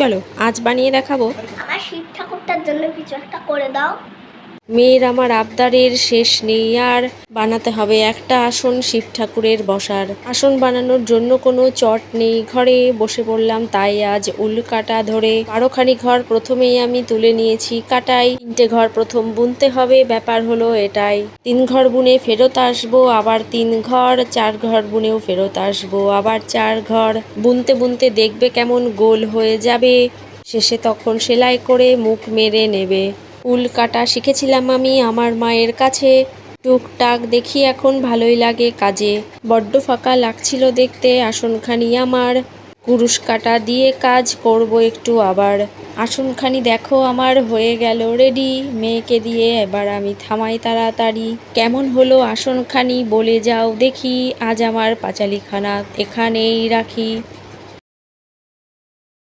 চলো আজ বানিয়ে দেখাবো। আমার শিব ঠাকুরটার জন্য কিছু একটা করে দাও। মেয়ের আমার আবদারের শেষ নেই, আর বানাতে হবে একটা আসন শিব ঠাকুরের বসার। আসন বানানোর জন্য কোনো চট নেই, ঘরে বসে পড়লাম তাই আজ উল কাটা ধরে। বারোখানি ঘর প্রথমেই আমি তুলে নিয়েছি, কাটাই। তিনটে ঘর প্রথম বুনতে হবে, ব্যাপার হলো এটাই। তিন ঘর বুনে ফেরত আসব, আবার তিন ঘর। চার ঘর বুনেও ফেরত আসব, আবার চার ঘর। বুনতে বুনতে দেখবে কেমন গোল হয়ে যাবে। শেষে তখন সেলাই করে মুখ মেরে নেবে। উল কাটা শিখেছিলাম আমি আমার মায়ের কাছে। টুকটাক দেখি এখন ভালোই লাগে কাজে। বড্ড ফাঁকা লাগছিল দেখতে, আসনখানি আমার। কুরুশ কাটা দিয়ে কাজ করব একটু আবার। আসনখানি দেখো আমার হয়ে গেল রেডি মেয়েকে দিয়ে এবার আমি থামাই তাড়াতাড়ি। কেমন হলো আসনখানি বলে যাও দেখি। আজ আমার পাঁচালিখানা এখানেই রাখি।